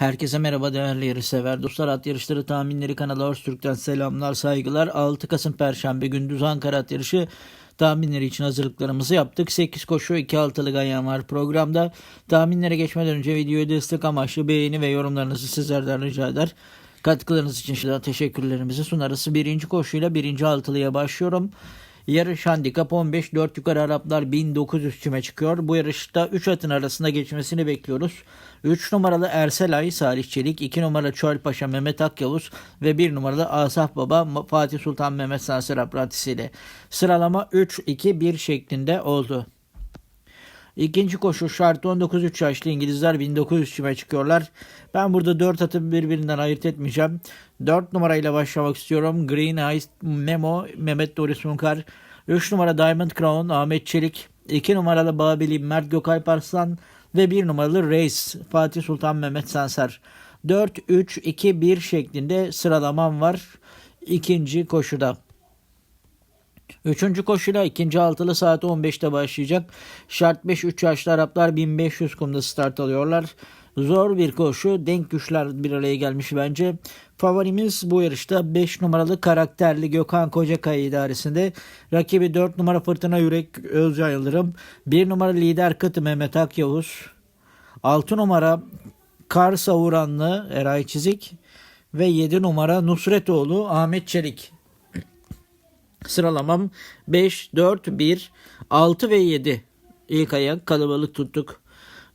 Herkese merhaba değerli yarışsever dostlar. At yarışları tahminleri kanalı Öztürk'ten selamlar saygılar. 6 Kasım Perşembe gündüz Ankara at yarışı tahminleri için hazırlıklarımızı yaptık. 8 koşu 2 altılı ganyan var programda. Tahminlere geçmeden önce videoyu destek amaçlı beğeni ve yorumlarınızı sizlerden rica eder. Katkılarınız için şimdiden teşekkürlerimizi sunarız. Birinci koşuyla birinci altılıya başlıyorum. Yarış handikap 15 4 yukarı Araplar 1900 çime çıkıyor. Bu yarışta 3 atın arasında geçmesini bekliyoruz. 3 numaralı Erselay Salih Çelik, 2 numaralı Çölpaşa Mehmet Akyavuz ve 1 numaralı Asaf Baba Fatih Sultan Mehmet Sansır ile sıralama 3-2-1 şeklinde oldu. İkinci koşu şartı 19-3 yaşlı İngilizler 1900 çime çıkıyorlar. Ben burada 4 atı birbirinden ayırt etmeyeceğim. 4 numarayla başlamak istiyorum. Green Eyes Memo Mehmet Doris Munkar. 3 numara Diamond Crown Ahmet Çelik. 2 numaralı Babili Mert Gökalp Arslan ve 1 numaralı Reis Fatih Sultan Mehmet Sansar. 4-3-2-1 şeklinde sıralamam var ikinci koşuda. Üçüncü koşuyla ikinci altılı saat 15'te başlayacak. Şart 5 3 yaşlı Araplar 1500 kumda start alıyorlar. Zor bir koşu. Denk güçler bir araya gelmiş bence. Favorimiz bu yarışta 5 numaralı karakterli Gökhan Kocakaya idaresinde. Rakibi 4 numara Fırtına Yürek Özcan Yıldırım. 1 numara lider kıtı Mehmet Akyavuz. 6 numara Kar Savuranlı Eray Çizik. Ve 7 numara Nusretoğlu Ahmet Çelik. Sıralamam 5, 4, 1, 6 ve 7. İlk ayak kalabalık tuttuk.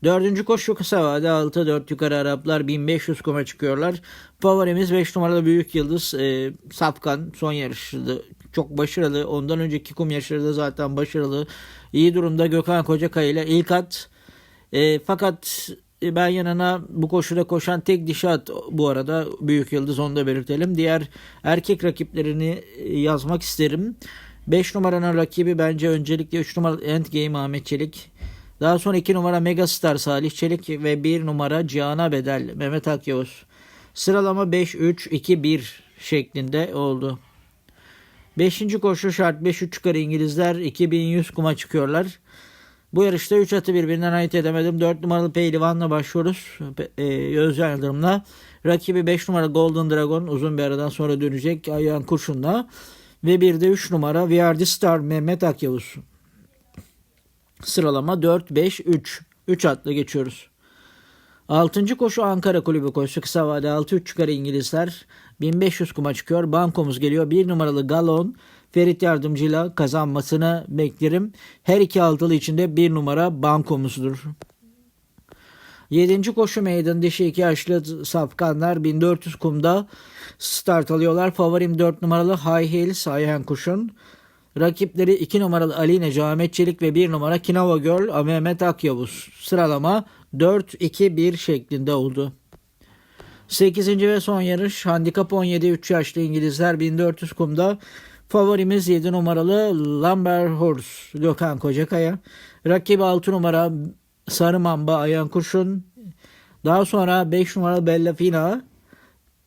Dördüncü koşu kısa vade 6 4 yukarı Araplar 1500 kuma çıkıyorlar. Favorimiz 5 numaralı Büyük Yıldız e, Safkan son yarışıydı. Çok başarılı. Ondan önceki kum yarışları da zaten başarılı. İyi durumda Gökhan Kocakaya ile ilk at. E, fakat ben yanına bu koşuda koşan tek dişi at bu arada Büyük Yıldız onu da belirtelim. Diğer erkek rakiplerini e, yazmak isterim. 5 numaranın rakibi bence öncelikle 3 numaralı Endgame Ahmet Çelik. Daha sonra 2 numara Megastar Salih Çelik ve 1 numara Cihan'a Bedel Mehmet Akyavuz. Sıralama 5-3-2-1 şeklinde oldu. 5. koşu şart 5-3 çıkar İngilizler 2100 kuma çıkıyorlar. Bu yarışta 3 atı birbirinden ait edemedim. 4 numaralı Pehlivan'la başlıyoruz. E, Özcan Yıldırım'la. Rakibi 5 numara Golden Dragon uzun bir aradan sonra dönecek ayağın kurşunla. Ve bir de 3 numara VRD Star Mehmet Akyavuz. Sıralama 4-5-3. 3 atla geçiyoruz. 6. koşu Ankara Kulübü koşusu kısa vade 6-3 çıkar İngilizler. 1500 kuma çıkıyor. Bankomuz geliyor. 1 numaralı Galon Ferit Yardımcı'yla kazanmasını beklerim. Her iki altılı içinde bir numara bankomuzdur. 7. koşu meydan dişi 2 yaşlı safkanlar 1400 kumda start alıyorlar. Favorim 4 numaralı High Heels Ayhan Kuş'un. Rakipleri 2 numaralı Aline Camet Çelik ve 1 numara Kinova Girl Mehmet Akyavuz. Sıralama 4-2-1 şeklinde oldu. 8. ve son yarış handikap 17 3 yaşlı İngilizler 1400 kumda Favorimiz 7 numaralı Lambert Horse Gökhan Kocakaya. Rakibi 6 numara Sarı Mamba Ayan Kurşun. Daha sonra 5 numara Bella Fina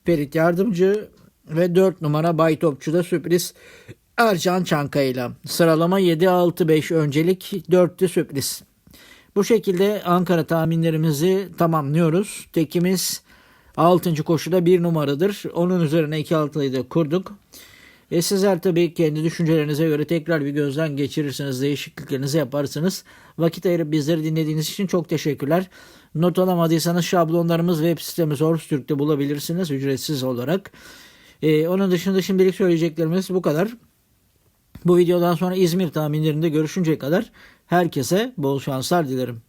Ferit Yardımcı ve 4 numara Bay Topçu'da sürpriz Ercan Çankaya'yla. Sıralama 7-6-5 öncelik 4'lü sürpriz. Bu şekilde Ankara tahminlerimizi tamamlıyoruz. Tekimiz 6. koşuda 1 numaradır. Onun üzerine 2 altıyı da kurduk. E sizler tabii kendi düşüncelerinize göre tekrar bir gözden geçirirsiniz, değişikliklerinizi yaparsınız. Vakit ayırıp bizleri dinlediğiniz için çok teşekkürler. Not alamadıysanız şablonlarımız web sitemiz Orstürk'te bulabilirsiniz ücretsiz olarak. E, onun dışında şimdilik söyleyeceklerimiz bu kadar. Bu videodan sonra İzmir tahminlerinde görüşünceye kadar herkese bol şanslar dilerim.